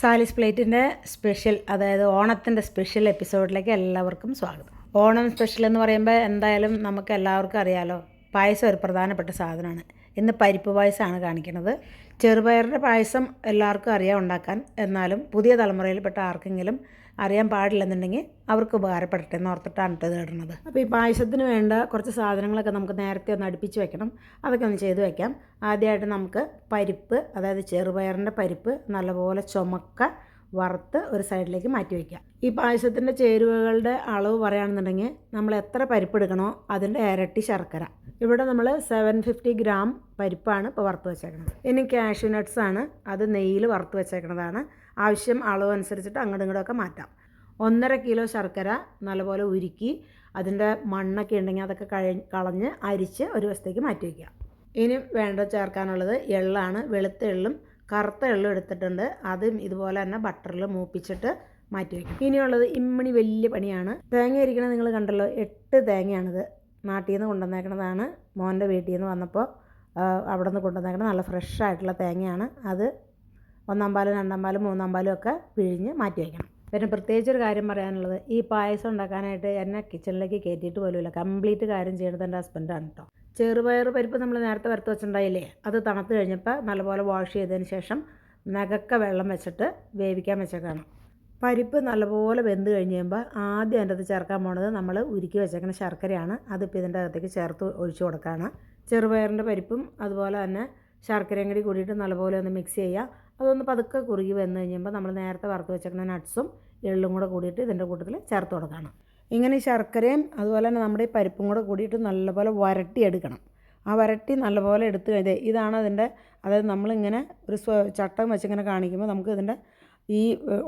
സാലിസ് പ്ലേറ്റിന്റെ സ്പെഷ്യൽ അതായത് ഓണത്തിന്റെ സ്പെഷ്യൽ എപ്പിസോഡിലേക്ക് എല്ലാവർക്കും സ്വാഗതം. ഓണം സ്പെഷ്യൽ എന്ന് പറയുമ്പോൾ എന്തായാലും നമുക്ക് എല്ലാവർക്കും അറിയാലോ പായസം ഒരു പ്രധാനപ്പെട്ട സാധനമാണ്. ഇന്ന് പരിപ്പ് പായസമാണ് കാണിക്കുന്നത്. ചെറുപയറിന്റെ പായസം എല്ലാവർക്കും അറിയാം ഉണ്ടാക്കാൻ. എന്നാലും പുതിയ തലമുറയിൽപ്പെട്ട ആർക്കെങ്കിലും അറിയാൻ പാടില്ലെന്നുണ്ടെങ്കിൽ അവർക്ക് ഉപകാരപ്പെടട്ടെ എന്ന് ഓർത്തിട്ടാണ് ഇത് ഇടുന്നത്. അപ്പോൾ ഈ പായസത്തിന് വേണ്ട കുറച്ച് സാധനങ്ങളൊക്കെ നമുക്ക് നേരത്തെ ഒന്ന് അടുപ്പിച്ച് വെക്കണം. അതൊക്കെ ഒന്ന് ചെയ്ത് വെക്കാം. ആദ്യമായിട്ട് നമുക്ക് പരിപ്പ് അതായത് ചെറുപയറിന്റെ പരിപ്പ് നല്ലപോലെ ചുമക്ക വറുത്ത് ഒരു സൈഡിലേക്ക് മാറ്റി വയ്ക്കാം ഈ പായസത്തിന്റെ ചേരുവകളുടെ അളവ് പറയുകയാണെന്നുണ്ടെങ്കിൽ നമ്മൾ എത്ര പരിപ്പ് എടുക്കണോ അതിന്റെ ഇരട്ടി ശർക്കര. ഇവിടെ നമ്മൾ സെവൻ ഫിഫ്റ്റി ഗ്രാം പരിപ്പാണ് ഇപ്പോൾ വറുത്ത് വെച്ചേക്കുന്നത് ഇനി കാഷ്യൂ നട്ട്സ് ആണ് അത് നെയ്യിൽ വറുത്ത് വെച്ചേക്കുന്നതാണ് ആവശ്യം അളവ് അനുസരിച്ചിട്ട് അങ്ങോട്ടും ഇങ്ങോട്ടൊക്കെ മാറ്റാം. ഒന്നര കിലോ ശർക്കര നല്ലപോലെ ഉരുക്കി അതിന്റെ മണ്ണൊക്കെ ഉണ്ടെങ്കിൽ അതൊക്കെ കഴി കളഞ്ഞ് അരിച്ച് ഒരു വശത്തേക്ക് മാറ്റി വയ്ക്കുക. ഇനി വേണ്ട ചേർക്കാനുള്ളത് എള്ളാണ്. വെളുത്ത എള്ളും കറുത്ത എള്ളും എടുത്തിട്ടുണ്ട്. അതും ഇതുപോലെ തന്നെ ബട്ടറിൽ മൂപ്പിച്ചിട്ട് മാറ്റി വയ്ക്കും. ഇനിയുള്ളത് ഇമ്മണി വലിയ പണിയാണ്. തേങ്ങ ഇരിക്കണത് നിങ്ങൾ കണ്ടല്ലോ എട്ട് തേങ്ങയാണിത്. നാട്ടിൽ നിന്ന് കൊണ്ടുവന്നേക്കണതാണ്. മോന്റെ വീട്ടിൽ നിന്ന് വന്നപ്പോൾ അവിടെ നിന്ന് കൊണ്ടുവന്നേക്കണത് നല്ല ഫ്രഷ് ആയിട്ടുള്ള തേങ്ങയാണ്. അത് ഒന്നാം പാലും രണ്ടാം പാലും മൂന്നാം പാലും ഒക്കെ പിഴിഞ്ഞ് മാറ്റി വയ്ക്കണം പിന്നെ പ്രത്യേകിച്ച് ഒരു കാര്യം പറയാനുള്ളത് ഈ പായസം ഉണ്ടാക്കാനായിട്ട് എന്നെ കിച്ചണിലേക്ക് കയറ്റിയിട്ട് പോലുമില്ല. കംപ്ലീറ്റ് കാര്യം ചെയ്യണത് എന്റെ ഹസ്ബൻഡാണ് കേട്ടോ ചെറുപയർ പരിപ്പ് നമ്മൾ നേരത്തെ വറുത്ത് വെച്ചിട്ടുണ്ടായില്ലേ അത് തണുത്ത് കഴിഞ്ഞപ്പോൾ നല്ലപോലെ വാഷ് ചെയ്തതിന് ശേഷം നഗക്ക വെള്ളം വെച്ചിട്ട് വേവിക്കാൻ വെച്ചേക്കാണ്. പരിപ്പ് നല്ലപോലെ വെന്ത് കഴിഞ്ഞ് കഴിയുമ്പോൾ ആദ്യം അതിന്റെ അകത്ത് ചേർക്കാൻ പോണത് നമ്മൾ ഉരുക്കി വെച്ചേക്കുന്ന ശർക്കരയാണ്. അതിപ്പോൾ ഇതിന്റെ അകത്തേക്ക് ചേർത്ത് ഒഴിച്ചു കൊടുക്കുകയാണ് ചെറുപയറിന്റെ പരിപ്പും അതുപോലെ തന്നെ ശർക്കരയും കൂടി കൂടിയിട്ട് നല്ലപോലെ ഒന്ന് മിക്സ് ചെയ്യുക. അതൊന്ന് പതുക്കെ കുറുകി വന്നു കഴിയുമ്പോൾ നമ്മൾ നേരത്തെ വറുത്ത് വെച്ചേക്കുന്ന നട്ട്സും എള്ളും കൂടെ കൂടിയിട്ട് ഇതിന്റെ കൂട്ടത്തിൽ ചേർത്ത് കൊടുക്കണം. ഇങ്ങനെ ശർക്കരയും അതുപോലെ തന്നെ നമ്മുടെ ഈ പരിപ്പും കൂടെ കൂടിയിട്ട് നല്ലപോലെ വരട്ടി എടുക്കണം. ആ വരട്ടി നല്ലപോലെ എടുത്തു കഴിഞ്ഞാൽ ഇതാണ് അതിന്റെ അതായത് നമ്മളിങ്ങനെ ഒരു സ്വ ചട്ടം വെച്ചിങ്ങനെ കാണിക്കുമ്പോൾ നമുക്ക് ഇതിന്റെ ഈ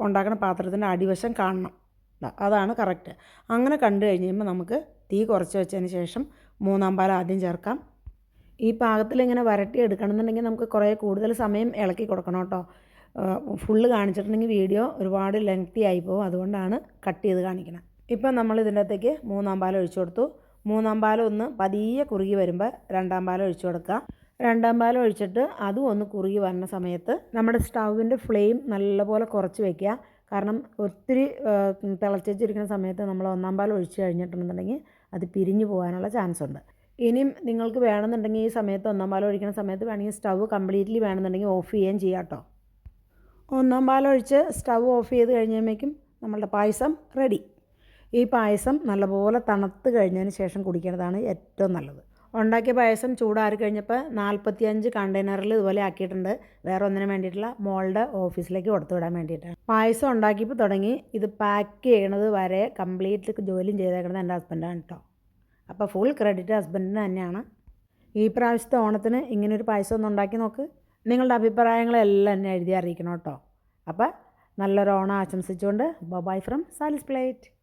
ഉണ്ടാക്കുന്ന പാത്രത്തിന്റെ അടിവശം കാണണം. അതാണ് കറക്റ്റ് അങ്ങനെ കണ്ടു കഴിഞ്ഞ് കഴിയുമ്പോൾ നമുക്ക് തീ കുറച്ച് വെച്ചതിന് ശേഷം മൂന്നാം പാൽ ആദ്യം ചേർക്കാം. ഈ പാകത്തിൽ ഇങ്ങനെ വരട്ടി എടുക്കണം എന്നുണ്ടെങ്കിൽ നമുക്ക് കുറേ കൂടുതൽ സമയം ഇളക്കി കൊടുക്കണം കേട്ടോ. ഫുള്ള് കാണിച്ചിട്ടുണ്ടെങ്കിൽ വീഡിയോ ഒരുപാട് ലെങ്തി ആയി പോകും. അതുകൊണ്ടാണ് കട്ട് ചെയ്ത് കാണിക്കുന്നത് ഇപ്പം നമ്മൾ ഇതിന്റെ അകത്തേക്ക് മൂന്നാം പാലം ഒഴിച്ചു കൊടുത്തു. മൂന്നാം പാലം ഒന്ന് പതിയെ കുറുകി വരുമ്പോൾ രണ്ടാം പാലം ഒഴിച്ചു കൊടുക്കുക. രണ്ടാം പാലം ഒഴിച്ചിട്ട് അതും ഒന്ന് കുറുകി വരുന്ന സമയത്ത് നമ്മുടെ സ്റ്റൗവിന്റെ ഫ്ലെയിം നല്ലപോലെ കുറച്ച് വയ്ക്കുക കാരണം ഒത്തിരി തിളച്ചിരിക്കുന്ന സമയത്ത് നമ്മൾ ഒന്നാം പാലം ഒഴിച്ച് കഴിഞ്ഞിട്ടുണ്ടെന്നുണ്ടെങ്കിൽ അത് പിരിഞ്ഞു പോകാനുള്ള ചാൻസ് ഉണ്ട് ഇനിയും നിങ്ങൾക്ക് വേണമെന്നുണ്ടെങ്കിൽ ഈ സമയത്ത് ഒന്നാം പാൽ ഒഴിക്കുന്ന സമയത്ത് വേണമെങ്കിൽ സ്റ്റവ് കംപ്ലീറ്റ്ലി വേണമെന്നുണ്ടെങ്കിൽ ഓഫ് ചെയ്യുകയും ചെയ്യാം കേട്ടോ. ഒന്നാം പാലൊഴിച്ച് സ്റ്റവ് ഓഫ് ചെയ്ത് കഴിഞ്ഞപ്പോഴേക്കും നമ്മളുടെ പായസം റെഡി. ഈ പായസം നല്ലപോലെ തണുത്ത് കഴിഞ്ഞതിന് ശേഷം കുടിക്കുന്നതാണ് ഏറ്റവും നല്ലത്. ഉണ്ടാക്കിയ പായസം ചൂടാറി കഴിഞ്ഞപ്പോൾ നാൽപ്പത്തിയഞ്ച് കണ്ടെയ്നറിൽ ഇതുപോലെ ആക്കിയിട്ടുണ്ട്. വേറെ ഒന്നിനും വേണ്ടിയിട്ടുള്ള മോളുടെ ഓഫീസിലേക്ക് കൊടുത്തു വിടാൻ വേണ്ടിയിട്ടാണ് പായസം ഉണ്ടാക്കിയപ്പോൾ തുടങ്ങി. ഇത് പാക്ക് ചെയ്യണത് വരെ കംപ്ലീറ്റ് ജോലിയും ചെയ്തേക്കുന്നത് എന്റെ ഹസ്ബൻഡാണ് കേട്ടോ. അപ്പോൾ ഫുൾ ക്രെഡിറ്റ് ഹസ്ബൻഡിന് തന്നെയാണ്. ഈ പ്രാവശ്യത്തെ ഓണത്തിന് ഇങ്ങനൊരു പായസം ഒന്ന് ഉണ്ടാക്കി നോക്ക്. നിങ്ങളുടെ അഭിപ്രായങ്ങളെല്ലാം എന്നെ എഴുതി അറിയിക്കണം കേട്ടോ. അപ്പോൾ നല്ലൊരു ഓണം ആശംസിച്ചുകൊണ്ട് ബൊബായ് ഫ്രം സാലിസ് പ്ലേറ്റ്